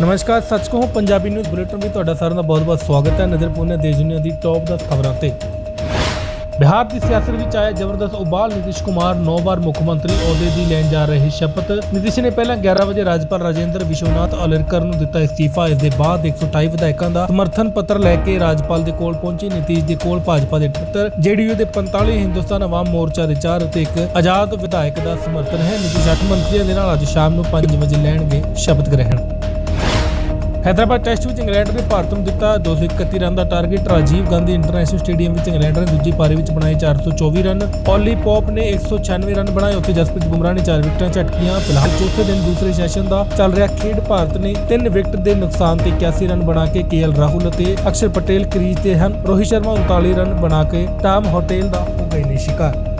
ਨਮਸਕਾਰ ਸੱਚ ਕਹੋ ਪੰਜਾਬੀ ਨਿਊਜ਼ ਬੁਲੇਟਿਨ ਵਿੱਚ ਤੁਹਾਡਾ ਸਾਰਿਆਂ ਦਾ ਬਹੁਤ-ਬਹੁਤ ਸਵਾਗਤ ਹੈ ਨਜ਼ਰ ਪੁਣੇ ਦੇਸ਼ ਦੁਨੀਆ ਦੀ ਟੌਪ 10 ਖਬਰਾਂ ਤੇ। ਬਿਹਾਰ ਦੀ ਸਿਆਸਤ ਵਿੱਚ ਆਇਆ ਜ਼ਬਰਦਸਤ ਉਬਾਲ, ਨਿਤਿਸ਼ ਕੁਮਾਰ, ਨੌ ਵਾਰ ਮੁੱਖ ਮੰਤਰੀ ਅਹੁਦੇ ਦੀ ਲੈਣ ਜਾ ਰਹੇ ਸ਼ਪਥ। ਨਿਤਿਸ਼ ਨੇ ਪਹਿਲਾਂ 11 ਵਜੇ ਰਾਜਪਾਲ ਰਾਜੇਂਦਰ ਵਿਸ਼ਵਨਾਥ ਅਲਰਕਰ ਨੂੰ ਦਿੱਤਾ ਅਸਤੀਫਾ। ਇਸ ਦੇ ਬਾਅਦ 128 ਵਿਧਾਇਕਾਂ ਦਾ ਸਮਰਥਨ ਪੱਤਰ ਲੈ ਕੇ ਰਾਜਪਾਲ ਦੇ ਕੋਲ ਪਹੁੰਚੇ। ਨਿਤਿਸ਼ ਦੇ ਕੋਲ ਭਾਜਪਾ ਦੇ 78 ਜੇਡੀਯੂ ਦੇ 45 ਹਿੰਦੁਸਤਾਨ ਆਵਾਮ ਮੋਰਚਾ ਦੇ 4 ਅਤੇ ਇੱਕ ਆਜ਼ਾਦ ਵਿਧਾਇਕ ਦਾ ਸਮਰਥਨ ਹੈ। ਨਿਤਿਸ਼ ਅੱਠ ਮੰਤਰੀਆਂ ਦੇ ਨਾਲ ਅੱਜ ਸ਼ਾਮ ਨੂੰ 5 ਵਜੇ ਲੈਣਗੇ ਸ਼ਪਥ ਗ੍ਰਹਿਣ। ਹੈਦਰਾਬਾਦ ਟੈਸਟ ਵਿੱਚ ਇੰਗਲੈਂਡ ਨੇ ਭਾਰਤ ਨੂੰ ਦਿੱਤਾ 231 ਰਨ ਦਾ target. Rajiv Gandhi international stadium ਵਿੱਚ ਇੰਗਲੈਂਡ ਨੇ ਦੂਜੀ ਪਾਰੀ ਵਿੱਚ ਬਣਾਏ 424 ਰਨ। ਓਲੀ ਪੌਪ ਨੇ 196 ਰਨ ਬਣਾਏ। ਉੱਥੇ ਜਸਪ੍ਰੀਤ ਬੁਮਰਾਹ ਨੇ 4 ਵਿਕਟਾਂ ਝਟਕੀਆਂ। ਫਿਲਹਾਲ ਚੌਥੇ ਦਿਨ ਦੂਸਰੇ ਸੈਸ਼ਨ ਦਾ ਚੱਲ ਰਿਹਾ ਖੇਡ। ਭਾਰਤ ਨੇ 3 ਵਿਕਟ ਦੇ ਨੁਕਸਾਨ ਤੇ 81 ਰਨ ਬਣਾ ਕੇ ਕੇਐਲ ਰਾਹੁਲ ਅਤੇ ਅਕਸ਼ਰ ਪਟੇਲ ਕ੍ਰੀਜ਼ ਤੇ ਹਨ। ਰੋਹਿਤ ਸ਼ਰਮਾ 39 ਰਨ ਬਣਾ ਕੇ ਟਾਮ ਹੋਟੇਲ ਦਾ ਹੋ ਗਏ ਨੇ ਸ਼ਿਕਾਰ।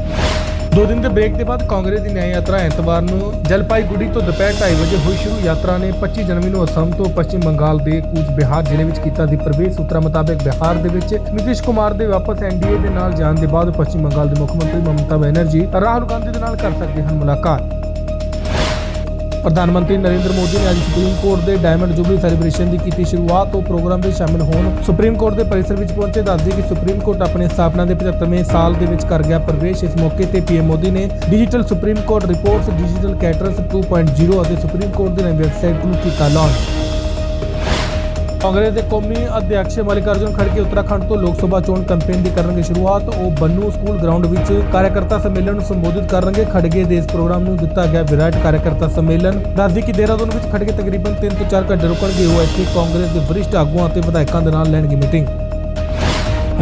ਦੋ ਦਿਨ ਦੇ ਬ੍ਰੇਕ ਦੇ ਬਾਅਦ ਕਾਂਗਰਸ ਦੀ ਨਿਆਂ ਯਾਤਰਾ ਐਤਵਾਰ ਨੂੰ ਜਲਪਾਈਗੁੜੀ ਤੋਂ ਦੁਪਹਿਰ 2:30 ਵਜੇ ਹੋਈ ਸ਼ੁਰੂ। ਯਾਤਰਾ ਨੇ 25 ਜਨਵਰੀ ਨੂੰ ਅਸਮ ਤੋਂ ਪੱਛਮ ਬੰਗਾਲ ਦੇ ਕੂਚ ਬਿਹਾਰ ਜ਼ਿਲ੍ਹੇ ਵਿੱਚ ਕੀਤਾ ਦੀ ਪ੍ਰਵੇਸ਼। ਸੂਤਰਾਂ ਮੁਤਾਬਕ ਬਿਹਾਰ ਦੇ ਵਿੱਚ ਨਿਤਿਸ਼ ਕੁਮਾਰ ਦੇ ਵਾਪਸ ਐਨਡੀਏ ਦੇ ਨਾਲ ਜਾਣ ਦੇ ਬਾਅਦ ਪੱਛਮ ਬੰਗਾਲ ਦੇ ਮੁੱਖ ਮੰਤਰੀ ਮਮਤਾ ਬੈਨਰਜੀ, ਰਾਹੁਲ ਗਾਂਧੀ ਦੇ ਨਾਲ ਕਰ ਸਕਦੇ ਹਨ ਮੁਲਾਕਾਤ। ਪ੍ਰਧਾਨ ਮੰਤਰੀ ਨਰਿੰਦਰ ਮੋਦੀ ਨੇ ਅੱਜ ਸੁਪਰੀਮ ਕੋਰਟ ਦੇ ਡਾਇਮੰਡ ਜੁਬਲੀ ਸੈਲੀਬ੍ਰੇਸ਼ਨ ਦੀ ਕੀਤੀ ਸ਼ੁਰੂਆਤ। ਤੋਂ ਪ੍ਰੋਗਰਾਮ ਵਿੱਚ ਸ਼ਾਮਿਲ ਹੋਣ। ਸੁਪਰੀਮ ਕੋਰਟ ਦੇ ਪਰਿਸਰ ਵਿੱਚ ਪਹੁੰਚੇ ਦੱਸਦੇ ਕਿ ਸੁਪਰੀਮ ਕੋਰਟ ਆਪਣੇ ਸਥਾਪਨਾ ਦੇ 75ਵੇਂ ਸਾਲ ਦੇ ਵਿੱਚ ਕਰ ਗਿਆ ਪ੍ਰਵੇਸ਼। ਇਸ ਮੌਕੇ ਤੇ ਪੀਐਮ ਮੋਦੀ ਨੇ digital supreme court reports, digital courts 2.0 ਅਤੇ ਸੁਪਰੀਮ ਕੋਰਟ ਦੀ ਨਵੀਂ ਵੈਬਸਾਈਟ ਨੂੰ ਕੀਤਾ ਲਾਂਚ। ਕਾਂਗਰਸ ਦੇ ਕੌਮੀ ਅਧਿਕਸ਼ ਮਲਿਕਾਰਜੁਨ ਖੜਗੇ ਉੱਤਰਾਖੰਡ ਤੋਂ ਲੋਕ ਸਭਾ ਚੋਣ ਕੈਂਪੇਨ ਦੀ ਕਰਨਗੇ ਸ਼ੁਰੂਆਤ। ਉਹ ਬੰਨੂ ਸਕੂਲ ਗਰਾਊਂਡ ਵਿੱਚ ਕਾਰਜਕਰਤਾ ਸੰਮੇਲਨ ਨੂੰ ਸੰਬੋਧਿਤ ਕਰਨਗੇ। ਖੜਗੇ ਦੇ ਇਸ ਪ੍ਰੋਗਰਾਮ ਨੂੰ ਦਿੱਤਾ ਗਿਆ ਵਿਰਾਟ ਕਾਰਜਕਰਤਾ ਸੰਮੇਲਨ। ਦੱਸਦੀ ਕਿ ਦੇਹਰਾਦੂਨ ਵਿੱਚ ਖੜਗੇ ਤਕਰੀਬਨ 3 ਤੋਂ 4 ਘੰਟੇ ਰੁਕਣਗੇ। ਉਹ ਇੱਥੇ ਕਾਂਗਰਸ ਦੇ ਵਰਿਸ਼ਠ ਆਗੂਆਂ ਅਤੇ ਵਿਧਾਇਕਾਂ ਦੇ ਨਾਲ ਲੈਣਗੇ ਮੀਟਿੰਗ।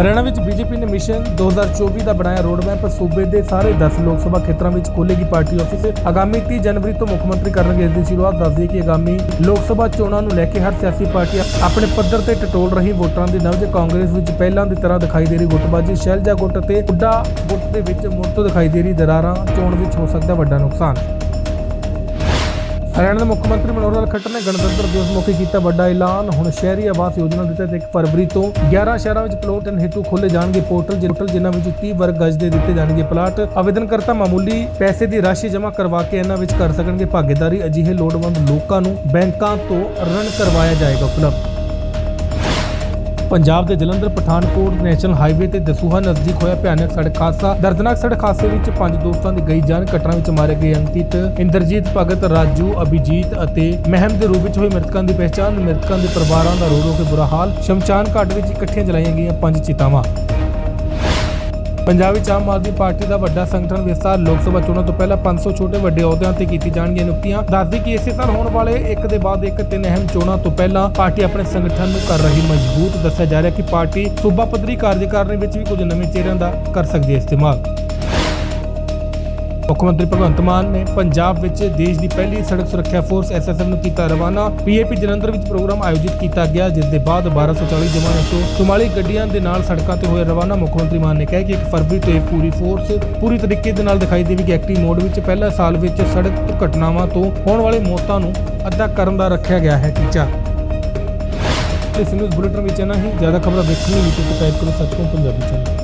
ਹਰਿਆਣਾ ਵਿੱਚ ਬੀਜੇਪੀ ਨੇ ਮਿਸ਼ਨ 2024 ਦਾ ਬਣਾਇਆ ਰੋਡਮੈਪ। ਸੂਬੇ ਦੇ ਸਾਰੇ 10 ਲੋਕ ਸਭਾ ਖੇਤਰਾਂ ਵਿੱਚ ਖੋਲੇਗੀ ਪਾਰਟੀ ਆਫਿਸ। ਆਗਾਮੀ 30 ਜਨਵਰੀ ਤੋਂ ਮੁੱਖ ਮੰਤਰੀ ਕਰਨਗੇ ਇਸ ਦੀ ਸ਼ੁਰੂਆਤ। ਦੱਸਦੀ ਕਿ ਆਗਾਮੀ ਲੋਕ ਸਭਾ ਚੋਣਾਂ ਨੂੰ ਲੈ ਕੇ ਹਰ ਸਿਆਸੀ ਪਾਰਟੀ ਆਪਣੇ ਪੱਧਰ ਤੇ ਟਟੋਲ ਰਹੀ ਵੋਟਰਾਂ ਦੀ ਨਵਜ ਕਾਂਗਰਸ ਵਿੱਚ ਪਹਿਲਾਂ ਦੀ ਤਰ੍ਹਾਂ ਦਿਖਾਈ ਦੇ ਰਹੀ ਗੁੱਟਬਾਜ਼ੀ ਸ਼ੈਲਜਾ ਗੁੱਟ ਤੇ ਉੱਡਾ ਗੁੱਟ ਦੇ ਵਿੱਚ ਮੁੜ ਤੋਂ ਦਿਖਾਈ ਦੇ ਰਹੀ ਦਰਾਰਾਂ। ਚੋਣ ਵਿੱਚ ਹੋ ਸਕਦਾ ਵੱਡਾ ਨੁਕਸਾਨ। ਹਰਿਆਣਾ ਦੇ ਮੁੱਖ ਮੰਤਰੀ ਮਨੋਹਰ ਲਾਲ ਖੱਟਰ ਨੇ ਗਣਤੰਤਰ ਦਿਵਸ ਮੌਕੇ ਕੀਤਾ ਵੱਡਾ ਐਲਾਨ। ਹੁਣ ਸ਼ਹਿਰੀ ਆਵਾਸ ਯੋਜਨਾ ਦੇ ਤਹਿਤ 1 ਫਰਵਰੀ ਤੋਂ 11 ਸ਼ਹਿਰਾਂ ਵਿੱਚ ਪਲੋਟ ਐਂਡ ਹੇਤੂ ਖੋਲੇ ਜਾਣਗੇ ਪੋਰਟਲ ਜਿਹਨਾਂ ਜਿਨ੍ਹਾਂ ਵਿੱਚ 30 ਵਰਗ ਗਜ ਦੇ ਦਿੱਤੇ ਜਾਣਗੇ ਪਲਾਟ ਆਵੇਦਨਕਰਤਾ ਮਾਮੂਲੀ ਪੈਸੇ ਦੀ ਰਾਸ਼ੀ ਜਮ੍ਹਾਂ ਕਰਵਾ ਕੇ ਇਹਨਾਂ ਵਿੱਚ ਕਰ ਸਕਣਗੇ ਭਾਗੀਦਾਰੀ। ਅਜਿਹੇ ਲੋੜਵੰਦ ਲੋਕਾਂ ਨੂੰ ਬੈਂਕਾਂ ਤੋਂ ਰਣ ਕਰਵਾਇਆ ਜਾਏਗਾ ਉਪਲਬਧ। ਪੰਜਾਬ ਦੇ ਜਲੰਧਰ, ਪਠਾਨਕੋਟ ਨੈਸ਼ਨਲ ਹਾਈਵੇ ਤੇ ਦਸੂਹਾ ਨਜ਼ਦੀਕ ਹੋਇਆ ਭਿਆਨਕ ਸੜਕ ਹਾਦਸਾ। ਦਰਦਨਾਕ ਸੜਕ ਹਾਦਸੇ ਵਿੱਚ ਪੰਜ ਦੋਸਤਾਂ ਦੀ ਗਈ ਜਾਨ ਘਟਨਾ ਵਿੱਚ ਮਾਰੇ ਗਏ ਅੰਕਿਤ, ਇੰਦਰਜੀਤ ਭਗਤ, ਰਾਜੂ, ਅਭਿਜੀਤ ਅਤੇ ਮਹਿਮ ਦੇ ਰੂਪ ਵਿੱਚ ਹੋਈ ਮ੍ਰਿਤਕਾਂ ਦੀ ਪਹਿਚਾਣ। ਮ੍ਰਿਤਕਾਂ ਦੇ ਪਰਿਵਾਰਾਂ ਦਾ ਰੋ ਰੋ ਕੇ ਬੁਰਾ ਹਾਲ। ਸ਼ਮਸ਼ਾਨ ਘਾਟ ਵਿੱਚ ਇਕੱਠੀਆਂ ਜਲਾਈਆਂ ਗਈਆਂ ਪੰਜ ਚਿਤਾਵਾਂ। ਪੰਜਾਬ ਵਿੱਚ ਆਮ ਆਦਮੀ ਪਾਰਟੀ ਦਾ ਵੱਡਾ ਸੰਗਠਨ ਵਿਸਤਾਰ ਲੋਕ ਸਭਾ ਚੋਣਾਂ ਤੋਂ ਪਹਿਲਾਂ 500 ਛੋਟੇ ਵੱਡੇ ਅਹੁਦਿਆਂ ਤੇ ਕੀਤੀ ਜਾਣਗੀਆਂ ਨਿਯੁਕਤੀਆਂ। ਦੱਸਦੀ ਕਿ ਇਸੇ ਸਾਲ ਹੋਣ ਵਾਲੇ ਇੱਕ ਦੇ ਬਾਅਦ ਇੱਕ ਤਿੰਨ ਅਹਿਮ ਚੋਣਾਂ ਤੋਂ ਪਹਿਲਾਂ ਪਾਰਟੀ ਆਪਣੇ ਸੰਗਠਨ ਨੂੰ ਕਰ ਰਹੀ ਮਜ਼ਬੂਤ। ਦੱਸਿਆ ਜਾ ਰਿਹਾ ਕਿ ਪਾਰਟੀ ਸੂਬਾ ਪੱਧਰੀ ਕਾਰਜਕਾਰਨੀ ਵਿੱਚ ਵੀ ਕੁਝ ਨਵੇਂ ਚਿਹਰਿਆਂ ਦਾ ਕਰ ਸਕਦੀ ਹੈ ਇਸਤੇਮਾਲ। ਮੁੱਖ ਮੰਤਰੀ ਭਗਵੰਤ ਮਾਨ ਨੇ ਪੰਜਾਬ ਵਿੱਚ ਦੇਸ਼ ਦੀ ਪਹਿਲੀ ਸੜਕ ਸੁਰੱਖਿਆ ਫੋਰਸ ਐਸਐਸਐਫ ਨੂੰ ਕੀਤਾ ਰਵਾਨਾ। ਪੀਏਪੀ ਜਲੰਧਰ ਵਿੱਚ ਪ੍ਰੋਗਰਾਮ ਆਯੋਜਿਤ ਕੀਤਾ ਗਿਆ, ਜਿਸ ਦੇ ਬਾਅਦ 1240 ਜਵਾਨਾਂ ਤੋਂ 44 ਗੱਡੀਆਂ ਦੇ ਨਾਲ ਸੜਕਾਂ ਤੇ ਹੋਏ ਰਵਾਨਾ। ਮੁੱਖ ਮੰਤਰੀ ਮਾਨ ਨੇ ਕਿਹਾ ਕਿ 1 ਫਰਵਰੀ ਤੋਂ ਇਹ ਪੂਰੀ ਫੋਰਸ ਪੂਰੀ ਤਰੀਕੇ ਦੇ ਨਾਲ ਦਿਖਾਈ ਦੇਵੇਗੀ। ਐਕਟਿਵ ਮੋਡ ਵਿੱਚ ਪਹਿਲਾ ਸਾਲ ਵਿੱਚ ਸੜਕ ਦੁਰਘਟਨਾਵਾਂ ਤੋਂ ਹੋਣ ਵਾਲੇ ਮੌਤਾਂ ਨੂੰ ਅੱਧਾ ਕਰਨ ਦਾ ਰੱਖਿਆ ਗਿਆ ਹੈ ਟੀਚਾ। ਇਸ ਨਿਊਜ਼ ਬੁਲੇਟਿਨ ਵਿੱਚ ਇਹਨਾਂ ਹੀ। ਜ਼ਿਆਦਾ ਖਬਰਾਂ ਦੇਖਣ ਲਈ YouTube ਤੇ ਟਾਈਪ ਕਰੋ ਸੱਚੋ ਪੰਜਾਬੀ ਚੈਨਲ